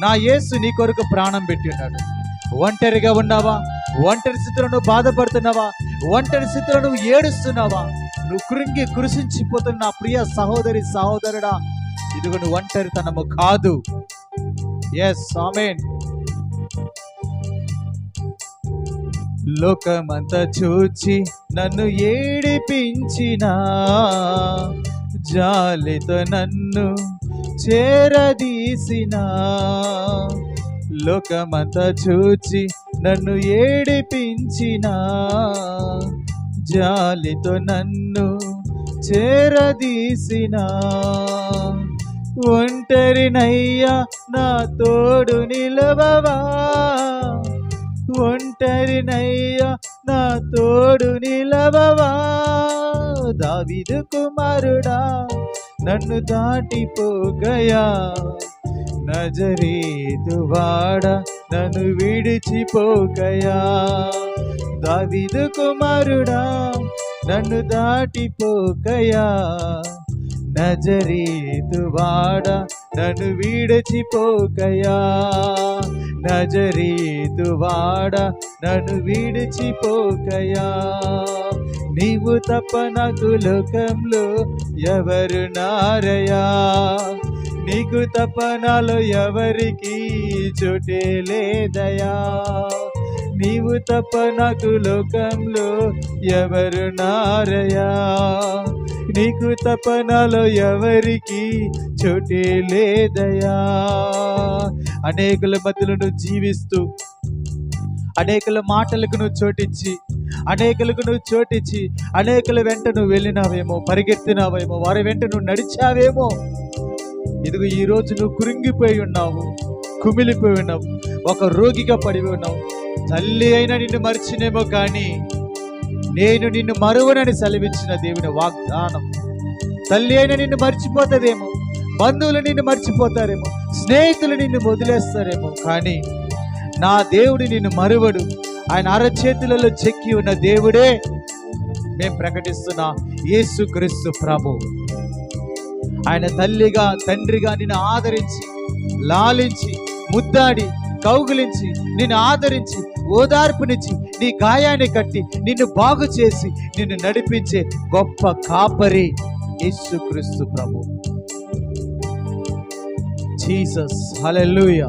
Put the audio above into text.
నా యేసు నీ కొరకు ప్రాణం పెట్టి ఉన్నాడు. ఒంటరిగా ఉన్నావా? ఒంటరి స్థితిలో నువ్వు బాధపడుతున్నావా? ఒంటరి స్థితిలో నువ్వు ఏడుస్తున్నావా? నువ్వు కృంగి కురిసించిపోతున్న నా ప్రియ సహోదరి సహోదరుడా ఇదిగో నువ్వు ఒంటరితనము కాదు. ఎస్ ఆమెన్ లోకమంతా చూచి నన్ను ఏడిపించిన జాలితో నన్ను చేరదీసిన. లోకమంత చూచి నన్ను ఏడిపించిన. జాలితో నన్ను చేరదీసిన. ఒంటరినయ్యా నా తోడు నిలవవా? ఒంటరినయ్యా నా తోడు నిలవవా? దావిదు కుమారుడా నన్ను దాటిపోగయా. నజరేతు వాడ నన్ను విడిచిపోగయా. దావిదు కుమారుడా నన్ను దాటిపోగయా. నజరేతు వాడ నన్ను విడిచిపోగయా. నజరేతు వాడ నన్ను విడిచిపోగయా. నీవు తప్ప నాకు లోకంలో ఎవరు నారయా? నీకు తప్ప నాలో ఎవరికి చోటే లేదయా? నీవు తప్ప నాకు లోకంలో ఎవరు నారయా? నీకు తప్ప నాలో ఎవరికి చోటే లేదయా? అనేకుల మధ్యలో నువ్వు జీవిస్తూ అనేకుల మాటలకు నువ్వు చోటిచ్చి అనేకులకు నువ్వు చోటిచ్చి అనేకుల వెంట నువ్వు వెళ్ళినావేమో పరిగెత్తినావేమో వారి వెంట నువ్వు నడిచావేమో. ఇదిగో ఈ రోజు నువ్వు కురింగిపోయి ఉన్నావు కుమిలిపోయి ఉన్నావు ఒక రోగిగా పడి ఉన్నావు. తల్లి అయినా నిన్ను మరిచినేమో కానీ నేను నిన్ను మరువనని సెలవిచ్చిన దేవుని వాగ్దానం. తల్లి అయినా నిన్ను మర్చిపోతుందేమో బంధువులు నిన్ను మర్చిపోతారేమో స్నేహితులు నిన్ను వదిలేస్తారేమో కానీ నా దేవుడు నిన్ను మరువడు. ఆయన అరచేతులలో చెక్కి ఉన్న దేవుడే. మేము ప్రకటిస్తున్న యేసు క్రీస్తు ప్రభు. ఆయన తల్లిగా తండ్రిగా నిన్ను ఆదరించి లాలించి ముద్దాడి కౌగులించి నిన్ను ఆదరించి ఓదార్పునిచ్చి నీ గాయాన్ని కట్టి నిన్ను బాగు చేసి నిన్ను నడిపించే గొప్ప కాపరి యేసుక్రీస్తు ప్రభు. జీసస్ హల్లెలూయా.